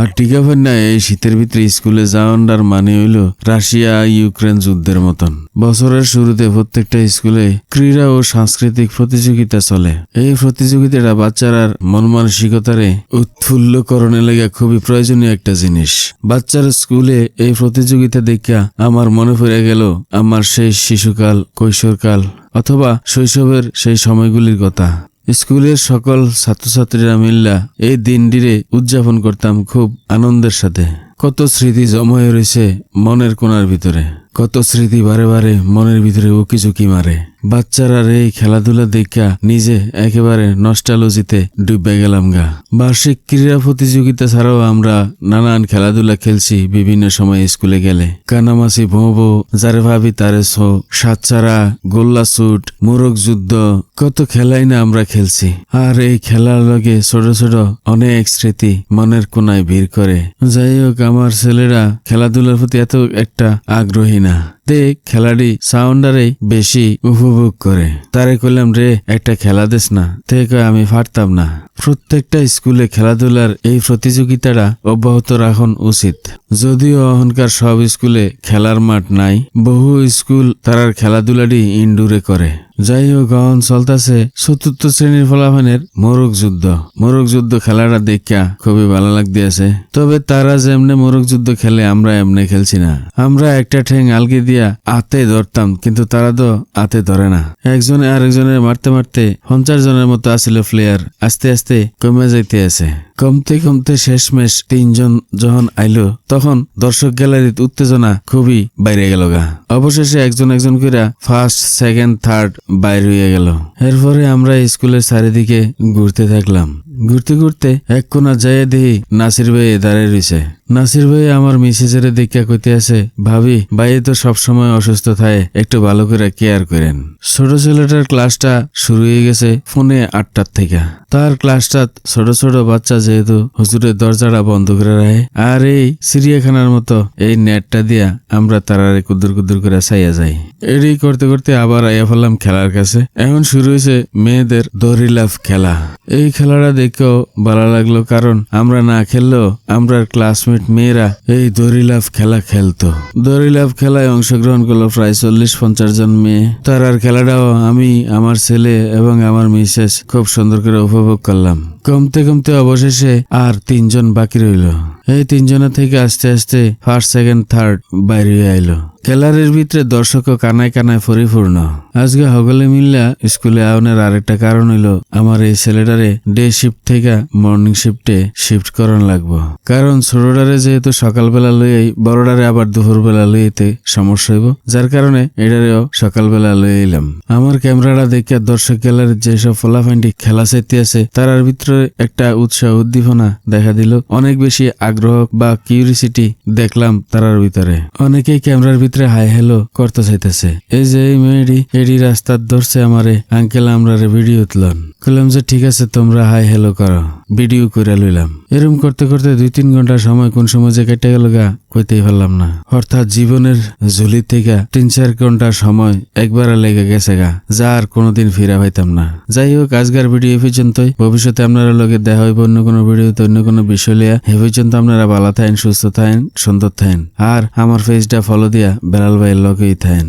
আর টিকাফের না, এই শীতের ভিতরে স্কুলে যাওয়ার মানে হইল রাশিয়া, ইউক্রেন যুদ্ধের মতন। বছরের শুরুতে প্রত্যেকটা স্কুলে ক্রীড়া ও সাংস্কৃতিক প্রতিযোগিতা চলে। এই প্রতিযোগিতাটা বাচ্চারার মন মানসিকতারে উৎফুল্লকরণে লেগে খুবই প্রয়োজনীয় একটা জিনিস। বাচ্চার স্কুলে এই প্রতিযোগিতা দেখা আমার মনে পড়ে গেল, আমার সেই শিশুকাল, কৈশোরকাল অথবা শৈশবের সেই সময়গুলির কথা। স্কুলের সকল ছাত্রছাত্রীরা মিল্লা এই দিনটিরে উদযাপন করতাম খুব আনন্দের সাথে। কত স্মৃতি জমা হয়ে রয়েছে মনের কোনার ভিতরে। কত স্মৃতি বারে বারে মনের ভিতরে উকি ঝুঁকি মারে। বাচ্চারা এই খেলাধুলা দেখা নিজে একেবারে নস্টালজিতে ডুবে গেলাম গা। বার্ষিক ক্রীড়া প্রতিযোগিতা ছাড়াও আমরা নানান খেলাধুলা খেলছি বিভিন্ন সময় স্কুলে গেলে। কানামাসি ভো ভো যারে ভাবি তারে সো সাতচারা গোল্লা সুট মোরগ যুদ্ধ, কত খেলাই না আমরা খেলছি। আর এই খেলার লগে ছোট ছোট অনেক স্মৃতি মনের কোনায় ভিড় করে। যাই হোক, আমার ছেলেরা খেলাধুলার প্রতি এত একটা আগ্রহী না। তে খেলাটি সাউন্ডারেই বেশি উপভোগ করে। তারে কইলাম, রে, একটা খেলা দেশ না। তে আমি পারতাম না। প্রত্যেকটা স্কুলে খেলাধুলার এই প্রতিযোগিতাটা অব্যাহত রাখুন উচিত। যদিও এখনকার সব স্কুলে খেলার মাঠ নাই, বহু স্কুল তারার খেলাধুলাটি ইনডোরে করে। যাই হোক চলতেছে চতুর্থ শ্রেণির ফলাফানের মোরগ যুদ্ধ। মোরগ যুদ্ধ খেলাটা দেখা খুবই ভালো লাগতেছে। তবে তারা যেমনে মোরগ যুদ্ধ খেলে, আমরা এমনি খেলছি না। আমরা একটা ঠেং আলগি দিয়া আতে ধরতাম, কিন্তু তারা তো আতে ধরে না। একজনে আরেকজনের মারতে মারতে পঞ্চাশ জনের মতো আসিল প্লেয়ার আস্তে আস্তে কমে যাইতে আছে। কমতে কমতে শেষমেশ তিনজন যখন আইলো, তখন দর্শক গ্যালারিত উত্তেজনা খুবই বাইরে গেল গা। অবশেষে একজন একজন করে ফার্স্ট সেকেন্ড থার্ড বাইর হয়ে গেল। এরপরে আমরা স্কুলের চারিদিকে ঘুরতে থাকলাম। ঘুরতে ঘুরতে এক কোনা যাইয়া দেখি নাসির ভাই দাঁড়িয়ে রয়েছে নাসির ভাই আমার মিসেজের দেখা কইতে আছে, ভাবি ভাই তো সবসময় অসুস্থ থাকে, একটু ভালো করে কেয়ার করেন। ছোট ছেলেটার ক্লাসটা শুরু হয়ে গেছে ফোনে আটটার থেকে। তার ক্লাসটা ছোট ছোট বাচ্চা যেহেতু হুজুরের দরজাটা বন্ধ করে রাখে, আর এই চিড়িয়াখানার মতো এই নেটটা দিয়া আমরা তারারে কুদুর কুদুর করে চাইয়া যাই। এরই করতে করতে আবার আইয়া ফেললাম খেলার কাছে। এখন শুরু হয়েছে মেয়েদের দড়ি লাফ খেলা। এই খেলাটা দেখেও ভালো লাগল কারণ আমরা না খেললেও আমরা ক্লাসমেট মেয়েরা এই দড়ি লাফ খেলা খেলতো। দড়ি লাফ খেলায় অংশগ্রহণ করল প্রায় চল্লিশ পঞ্চাশ জন মেয়ে। তার আর খেলাটাও আমি, আমার ছেলে এবং আমার মিসেস খুব সুন্দর করে উপভোগ করলাম। কমতে কমতে অবশেষে আর তিনজন বাকি রইল। এই তিনজনের থেকে আস্তে আস্তে ফার্স্ট সেকেন্ড থার্ড বাইরে আইলো। খেলারের ভিতরে দর্শক কানায় কানায় পরিপূর্ণ। আজকে হগলে মিল্লা স্কুলে আউনের আরেকটা কারণ হইল, আমার এই ছেলেটারে ডে শিফট থেকে মর্নিং শিফটে শিফট করান লাগবো। কারণ ছোটটারে যেহেতু সকালবেলা লইয়াই, বড়টারে আবার দুপুরবেলা লইতে সমস্যা হইব, যার কারণে এটারেও সকালবেলা লই এলাম। আমার ক্যামেরাটা দেখে দর্শক খেলার যেসব ফলাফাইনটি খেলা চাইতে আছে তার ভিতরে একটা উৎসাহ উদ্দীপনা দেখা দিল। অনেক বেশি আগ্রহ বা কিউরিসিটি দেখলাম তারার ভিতরে। অনেকেই ক্যামেরার হাই হ্যালো করতে চাইতেছে। এই যে এই মেয়েটি, এটি রাস্তার ধরছে আমারে। আঙ্কেল আমরা ভিডিও তুলন। কইলাম যে, ঠিক আছে, তোমরা হাই হ্যালো করো। ভিডিও করে লইলাম। এরম করতে করতে দুই তিন ঘণ্টা সময় কোন সময় যে কেটে গেল গা, কইতেই পারলাম না। অর্থাৎ জীবনের ঝুলি থেকে তিন চার ঘণ্টা সময় একবার লেগে গেছে গা, যা আর কোনোদিন ফিরা পাইতাম না। যাই হোক, আজকের ভিডিও এই পর্যন্তই। ভবিষ্যতে আপনারা লোকে দেখা হইব অন্য কোনো ভিডিওতে, অন্য কোনো বিষয় লিয়া। এ পর্যন্ত আপনারা ভালো থাকেন, সুস্থ থাকেন, সুন্দর থাকেন। আর আমার পেজটা ফলো দিয়া বেলাল ভাইয়ের লগেই থাকেন।